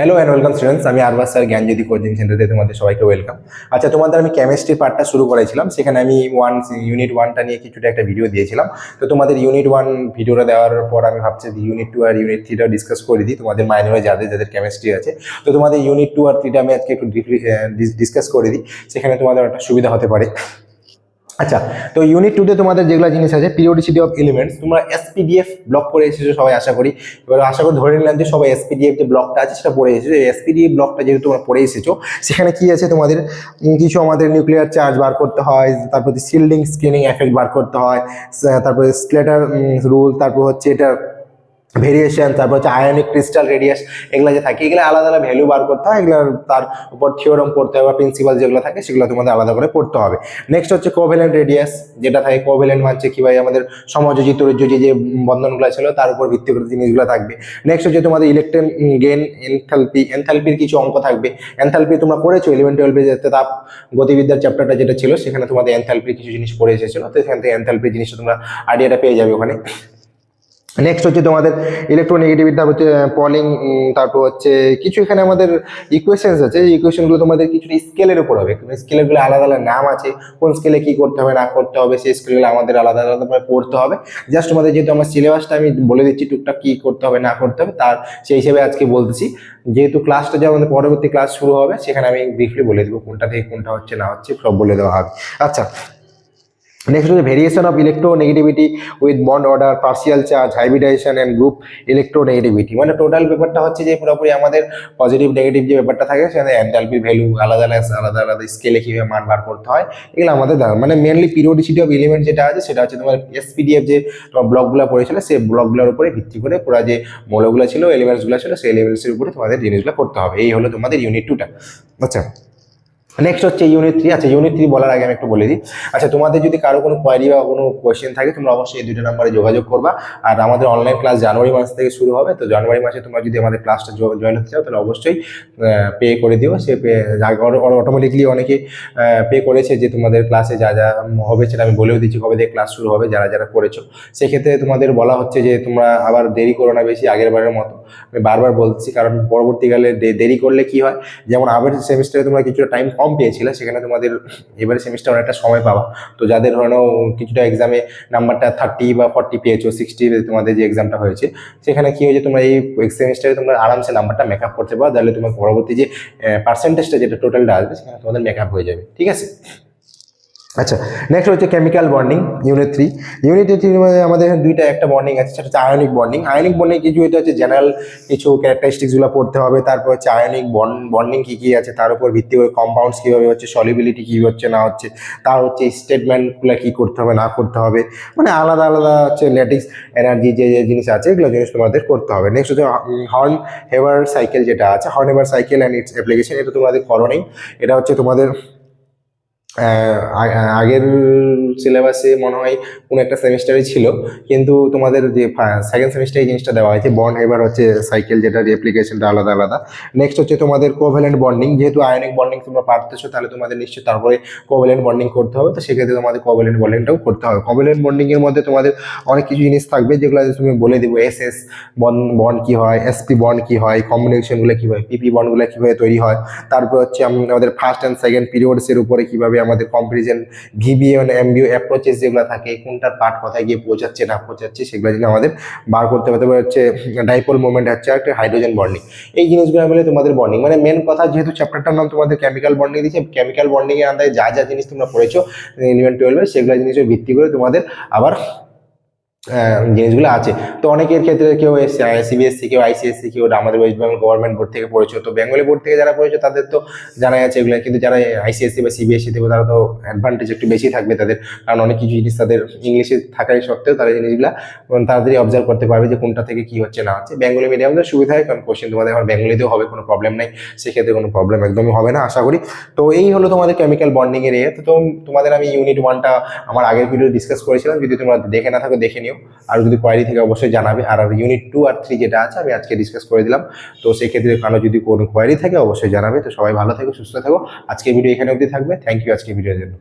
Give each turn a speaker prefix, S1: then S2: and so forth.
S1: Hello and welcome students আমি আরবাস sir, জ্ঞানজ্যোতি coaching সেন্টারে তোমাদের সবাইকে ওয়েলকাম আচ্ছা তোমাদের আমি কেমিস্ট্রি পার্টটা শুরু করেছিলাম। সেখানে আমি ওয়ান ইউনিট ওয়ানটা নিয়ে কিছুটা একটা ভিডিও দিয়েছিলাম। তো তোমাদের ইউনিট ওয়ান ভিডিওটা দেওয়ার পর আমি ভাবছি ইউনিট টু আর ইউনিট থ্রিটাও ডিসকাস করে দিই। তোমাদের মাইনরে যাদের যাদের কেমিস্ট্রি আছে। তো তোমাদের ইউনিট টু আর থ্রিটা আমি আজকে একটু ডিসকাস করে দিই। সেখানে তোমাদের একটা সুবিধা হতে পারে। আচ্ছা তো ইউনিট টুতে তোমাদের যেগুলো জিনিস আছে পিরিয়ডিসিটি অফ এলিমেন্টস তোমরা S P D F block করে এসেছ সবাই আশা করি। এবার আশা করি ধরে নিলাম যে সবাই এসপিডিএফ যে ব্লকটা আছে সেটা পড়ে এসেছ। এসপিডিএফ ব্লকটা যেহেতু তোমরা পড়ে এসেছ, সেখানে কি আছে তোমাদের? কিছু আমাদের নিউক্লিয়ার চার্জ বার করতে হয় তারপর শিল্ডিং স্ক্রিনিং এফেক্ট বার করতে হয়, তারপরে স্লেটার রুল তারপর হচ্ছে এটা ভেরিয়েশন তারপর হচ্ছে আয়নিক ক্রিস্টাল রেডিয়াস এগুলো যে থাকে, এগুলো আলাদা আলাদা ভ্যালু বার করতে হয়, এগুলো তার উপর থিওরম পড়তে হবে বা প্রিন্সিপাল যেগুলো থাকে, সেগুলো তোমাদের আলাদা করে পড়তে হবে। নেক্সট হচ্ছে কোভ্যালেন্ট রেডিয়াস যেটা থাকে কোভ্যালেন্ট মানছে কি ভাই? আমাদের সমাযোজী তরুযোজী যে বন্ধনগুলো ছিল, তার উপর ভিত্তি করে জিনিসগুলো থাকবে। নেক্সট হচ্ছে তোমাদের ইলেকট্রন গেন এনথালপি এনথালপির কিছু অঙ্ক থাকবে। এনথালপি তোমরা পড়েছো ইলেভেন টুয়েলভে যেতে তাপ গতিবিদ্যার চ্যাপ্টারটা যেটা ছিল, সেখানে তোমাদের এনথালপির কিছু জিনিস পড়ে এসেছিল, তো সেখান থেকে এনথালপির জিনিসটা তোমরা আইডিয়াটা পেয়ে যাবে ওখানে। নেক্সট হচ্ছে তোমাদের ইলেকট্রোনেগেটিভিটি তারপর হচ্ছে পলিং তারপর হচ্ছে, কিছু এখানে আমাদের ইকুয়েশনস আছে। এই ইকুয়েশনগুলো তোমাদের কিছু স্কেলের উপর হবে। স্কেলেরগুলো আলাদা আলাদা নাম আছে। কোন স্কেলে কি করতে হবে, না করতে হবে, সেই স্কেলগুলো আমাদের আলাদা আলাদাভাবে পড়তে হবে। জাস্ট তোমাদের যেহেতু আমার সিলেবাসটা আমি বলে দিচ্ছি, টুকটাক কি করতে হবে, না করতে হবে, তার সেই হিসেবে আজকে বলতেছি। যেহেতু ক্লাসটা যে আমাদের পরবর্তী ক্লাস শুরু হবে, সেখানে আমি ব্রিফলি বলে দেবো কোনটা থেকে কোনটা হচ্ছে, না হচ্ছে, সব বলে দেওয়া হবে। আচ্ছা নেক্সট হচ্ছে variation of electronegativity with bond order partial charge hybridization and group electronegativity মানে টোটাল ব্যাপারটা হচ্ছে যে পুরোপুরি আমাদের পজিটিভ নেগেটিভ যে ব্যাপারটা থাকে সেখানে অ্যান্টালপির ভ্যালু আলাদা আলাদা আলাদা আলাদা স্কেলে কীভাবে মান বার করতে হয়, এগুলো আমাদের মানে মেনলি পিরিয়ডিসিটি অফ এলিমেন্ট যেটা আছে সেটা হচ্ছে তোমার এসপিডিএফ যে তোমার ব্লকগুলো পড়েছিল সেই ব্লকগুলোর উপরে ভিত্তি করে পুরো যে মৌলগুলো ছিল এলিমেন্টসগুলো ছিল, সেই এলিমেন্টসের উপরে তোমাদের জিনিসগুলো করতে হবে। এই হলো তোমাদের ইউনিট টুটা আচ্ছা। নেক্সট হচ্ছে ইউনিট থ্রি আচ্ছা ইউনিট থ্রি বলার আগে আমি একটু বলে দিই। আচ্ছা তোমাদের যদি কারও কোনো কোয়ারি বা কোনো কোয়েশ্চেন থাকে, তোমরা অবশ্যই এই দুটো নাম্বারে যোগাযোগ করবা। আর আমাদের অনলাইন ক্লাস জানুয়ারি মাস থেকে শুরু হবে, তো জানুয়ারি মাসে তোমরা যদি আমাদের ক্লাসটা জয়েন হতে চাও, তাহলে অবশ্যই পে করে দিও। সে পে অটোমেটিকলি অনেকে পে করেছে যে তোমাদের ক্লাসে যা যা হবে সেটা আমি বলেও দিচ্ছি কবে থেকে ক্লাস শুরু হবে, যারা যারা করেছ। সেক্ষেত্রে তোমাদের বলা হচ্ছে যে তোমরা আবার দেরি করো না বেশি, আগের বারের মতো। আমি বারবার বলছি, কারণ পরবর্তীকালে দেরি করলে কি হয়? যেমন আগের সেমিস্টারে তোমরা কিছুটা টাইম কম পেয়েছিলে, সেখানে তোমাদের এবারে সেমিস্টার অনেকটা সময় পাবা। তো যাদের ধরো কিছুটা এক্সামে নাম্বারটা থার্টি বা ফর্টি পেয়েছ সিক্সটি তোমাদের যে এক্সামটা হয়েছে, সেখানে কী হয়েছে, তোমরা এই সেমিস্টারে তোমরা আরামসে নাম্বারটা মেকআপ করতে পারো, তাহলে তোমার পরবর্তী যে পার্সেন্টেজটা যেটা টোটালটা আসবে, সেখানে তোমাদের মেক হয়ে যাবে, ঠিক আছে? আচ্ছা নেক্সট হচ্ছে chemical bonding unit three unit three আমাদের এখানে দুইটা একটা বন্ডিং আছে, সেটা হচ্ছে আয়নিক বন্ডিং আয়নিক বন্ডিং কিছু এটা হচ্ছে জেনারেল কিছু ক্যারেক্টারিস্টিক্সগুলো পড়তে হবে, তারপর হচ্ছে আয়নিক বন্ডিং কী কী আছে, তার উপর ভিত্তি করে কম্পাউন্ডস কীভাবে হচ্ছে সলিবিলিটি কী হচ্ছে, না হচ্ছে তার হচ্ছে স্টেটমেন্টগুলো কী করতে হবে, না করতে হবে মানে আলাদা আলাদা হচ্ছে ল্যাটিক্স এনার্জি যে যে জিনিস আছে, এগুলো জিনিস তোমাদের করতে হবে। নেক্সট হচ্ছে হর্ন হেভার সাইকেল যেটা আছে Born Haber cycle and its application এটা তোমাদের করো নেই, এটা হচ্ছে তোমাদের আগের সিলেবাসে মনে হয় কোনো একটা সেমিস্টারে ছিল, কিন্তু তোমাদের যে সেকেন্ড সেমিস্টারে এই জিনিসটা দেওয়া হয়েছে বন্ড এবার হচ্ছে সাইকেল যেটা অ্যাপ্লিকেশনটা আলাদা আলাদা। নেক্সট হচ্ছে তোমাদের কোভ্যালেন্ট বন্ডিং যেহেতু আয়নিক বন্ডিং তোমরা পারতেছো, তাহলে তোমাদের নিশ্চয়ই তারপরে কোভ্যালেন্ট বন্ডিং করতে হবে, তো সেক্ষেত্রে তোমাদের কোভ্যালেন্ট বন্ডিংটাও করতে হবে। কোভ্যালেন্ট বন্ডিংয়ের মধ্যে তোমাদের অনেক কিছু জিনিস থাকবে, যেগুলো তুমি বলে দেবো এস এস বন্ড বন্ড কী হয় এসপি বন্ড কী হয় কম্বিনেশনগুলো কী হয় পিপি বন্ডগুলো কীভাবে তৈরি হয়, তারপর হচ্ছে আম- আমাদের ফার্স্ট অ্যান্ড সেকেন্ড পিরিয়ডসের উপরে কীভাবে আমাদের কম্পারিজন ভিবিএন এমবিও অ্যাপ্রোচেস যেগুলো থাকে, কোনটার পার্ট কোথায় গিয়ে পৌঁছাচ্ছে, না পৌঁছাচ্ছে, সেগুলো যদি আমাদের বার করতে হবে। হচ্ছে ডাইপোল মুভমেন্ট হচ্ছে একটা হাইড্রোজেন বন্ডিং এই জিনিসগুলো বলে তোমাদের বন্ডিং মানে মেন কথা যেহেতু চ্যাপ্টারটার নাম তোমাদের কেমিক্যাল বন্ডিং দিচ্ছে কেমিক্যাল বর্ডিংয়ে আন্দায় যা যা জিনিস তোমরা পড়েছো ইলেভেন টুয়েলভে সেগুলো জিনিসের ভিত্তি করে তোমাদের আবার জিনিসগুলো আছে। তো অনেকের ক্ষেত্রে কেউ সিবিএসসি কেউ আইসিএসসি কেউ আমাদের ওয়েস্ট বেঙ্গল গভর্নমেন্ট বোর্ড থেকে পড়েছো। তো বেঙ্গলি বোর্ড থেকে যারা পড়েছো, তাদের তো জানাই আছে এগুলো। কিন্তু যারা আইসিএসসি বা সিবিএসসি থেকে তারা তো অ্যাডভান্টেজ একটু বেশি থাকবে তাদের। কারণ অনেক কিছু জিনিস তাদের ইংলিশে থাকাই সত্ত্বেও তারা জিনিসগুলো তাড়াতাড়ি অবজার্ভ করতে পারবে যে কোনটা থেকে কি হচ্ছে, না হচ্ছে। বেঙ্গলি মিডিয়ামদের সুবিধা হয়, কারণ কোশ্চেন তোমাদের এখন বেঙ্গলিতেও হবে, কোনো প্রবলেম নেই। সেক্ষেত্রে কোনো প্রবলেম একদমই হবে না, আশা করি। তো এই হলো তোমাদের কেমিক্যাল বন্ডিং এর ইয়ে তো তো- তোমাদের আমি ইউনিট ওয়ানটা আমার আগের ভিডিও ডিসকাস করেছিলাম। যদি তোমরা দেখে না থাকো, দেখে নিও। আর যদি কোয়ারি থেকে, অবশ্যই জানাবে। আর আর ইউনিট টু আর থ্রি যেটা আছে, আমি আজকে ডিসকাস করে দিলাম। তো সেক্ষেত্রে কারও যদি কোনো কোয়ারি থাকে, অবশ্যই জানাবে। তো সবাই ভালো থাকবে সুস্থ থাকো। আজকে ভিডিও এখানে অবধি থাকবে। থ্যাংক ইউ আজকে ভিডিওর জন্য।